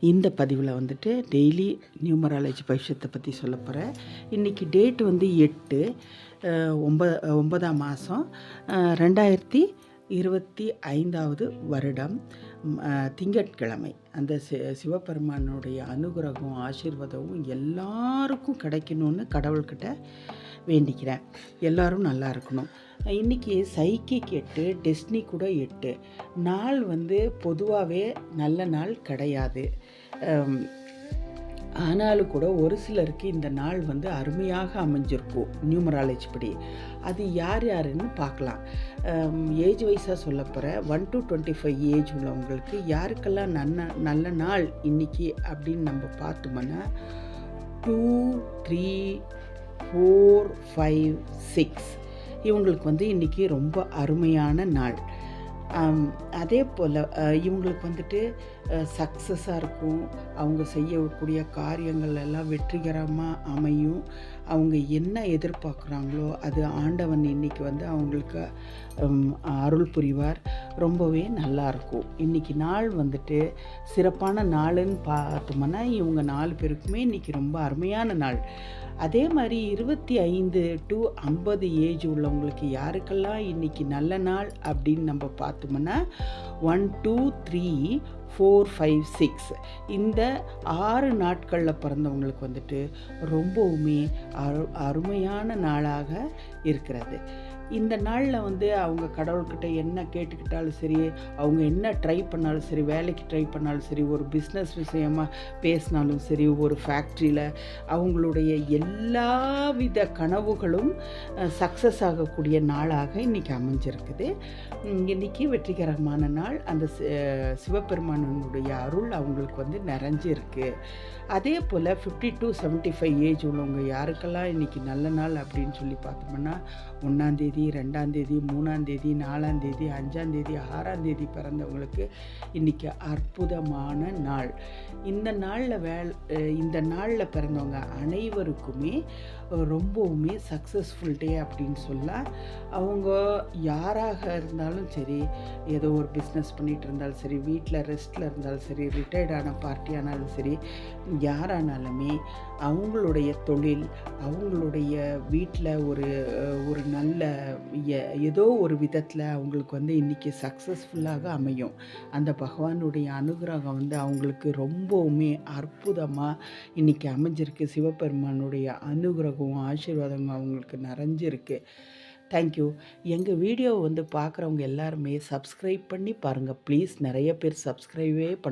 இந்த பதிவில் வந்துட்டு டெய்லி நியூமராலஜி பரிஷத்தை பற்றி சொல்ல போகிறேன் இன்றைக்கி டேட் வந்து எட்டு ஒம்ப ஒன்பதாம் மாதம் ரெண்டாயிரத்தி இருபத்தி ஐந்தாவது வருடம் திங்கட்கிழமை. அந்த சி சிவபெருமானுடைய அனுகிரகம் ஆசீர்வாதமும் எல்லாருக்கும் கிடைக்கணும்னு கடவுள்கிட்ட வேண்டிக்கிறேன். எல்லாரும் நல்லா இருக்கணும். இன்றைக்கி சைக்கிக் எட்டு டெஸ்னி கூட எட்டு. நாள் வந்து பொதுவாகவே நல்ல நாள் கிடையாது. ஆனாலும் கூட ஒரு சிலருக்கு இந்த நாள் வந்து அருமையாக அமைஞ்சிருக்கும் நியூமராலஜி படி. அது யார் யாருன்னு பார்க்கலாம். ஏஜ் வைஸாக சொல்ல போகிற one to twenty five age உள்ளவங்களுக்கு யாருக்கெல்லாம் நல்ல நல்ல நாள் இன்றைக்கி அப்படின்னு நம்ம பார்த்தோம்னா two three four five six இவங்களுக்கு வந்து இன்றைக்கி ரொம்ப அருமையான நாள். அதே போல் இவங்களுக்கு வந்துட்டு சக்ஸஸாக இருக்கும். அவங்க செய்யக்கூடிய காரியங்கள் எல்லாம் வெற்றிகரமாக அமையும். அவங்க என்ன எதிர்பார்க்குறாங்களோ அது ஆண்டவன் இன்னைக்கு வந்து அவங்களுக்கு அருள் புரிவார். ரொம்பவே நல்லா இருக்கும். இன்றைக்கி நாள் வந்துட்டு சிறப்பான நாளுன்னு பார்த்தோம்னா இவங்க நாலு பேருக்குமே இன்றைக்கி ரொம்ப அருமையான நாள். அதே மாதிரி இருபத்தி ஐந்து டு ஐம்பது ஏஜ் உள்ளவங்களுக்கு யாருக்கெல்லாம் இன்றைக்கி நல்ல நாள் அப்படின்னு நம்ம பார்த்தோம் பார்த்தோம்னா one two three four five six இந்த ஆறு நாட்களில் பிறந்தவங்களுக்கு வந்துட்டு ரொம்பவுமே அரு அருமையான நாளாக இருக்கிறது. இந்த நாளில் வந்து அவங்க கடவுள்கிட்ட என்ன கேட்டுக்கிட்டாலும் சரி அவங்க என்ன ட்ரை பண்ணாலும் சரி வேலைக்கு ட்ரை பண்ணாலும் சரி ஒரு பிஸ்னஸ் விஷயமா பேசினாலும் சரி ஒரு ஃபேக்ட்ரியில் அவங்களுடைய எல்லா வித கனவுகளும் சக்ஸஸ் ஆகக்கூடிய நாளாக இன்றைக்கி அமைஞ்சிருக்குது. இன்றைக்கி இன்னைக்கு வெற்றிகரமான நாள். அந்த சிவபெருமானனுடைய அருள் அவங்களுக்கு வந்து நிறைஞ்சிருக்கு. அதே போல் fifty to seventy five age உள்ளவங்க யாருக்கெல்லாம் இன்றைக்கி நல்ல நாள் அப்படின்னு சொல்லி பார்த்தோம்னா ஒன்றாந்தேதி ரெண்டாந்தேதி அஞ்சாம் நாலாந்தேதி அஞ்சாந்தேதி ஆறாந்தேதி பிறந்தவங்களுக்கு இன்றைக்கி அற்புதமான நாள். இந்த நாளில் வேல் இந்த நாளில் பிறந்தவங்க அனைவருக்குமே ரொம்பவுமே சக்ஸஸ்ஃபுல் டே அப்படின்னு சொல்லலாம் அவங்க யாராக இருந்தாலும் சரி ஏதோ ஒரு பிஸ்னஸ் பண்ணிகிட்டு இருந்தாலும் சரி வீட்டில் ரெஸ்ட்டில் இருந்தாலும் சரி ரிட்டையர்டான பார்ட்டியானாலும் பார்ட்டி ஆனாலும் சரி யாரானாலுமே அவங்களுடைய தொழில் அவங்களுடைய வீட்டில் ஒரு ஒரு ஏதோ ஒரு விதத்தில் அவங்களுக்கு வந்து இன்றைக்கி சக்ஸஸ்ஃபுல்லாக அமையும். அந்த பகவானுடைய அனுகிரகம் வந்து அவங்களுக்கு ரொம்பவுமே அற்புதமாக இன்றைக்கி அமைஞ்சிருக்கு. சிவபெருமானுடைய அனுகிரகம் ஆசீர்வாதம் அவங்களுக்கு நிறைஞ்சிருக்கு. தேங்க்யூ எங்கள் வீடியோ வந்து பார்க்குறவங்க எல்லாருமே சப்ஸ்கிரைப் பண்ணி பாருங்கள் ப்ளீஸ் நிறைய பேர் சப்ஸ்கிரைபே பண்ண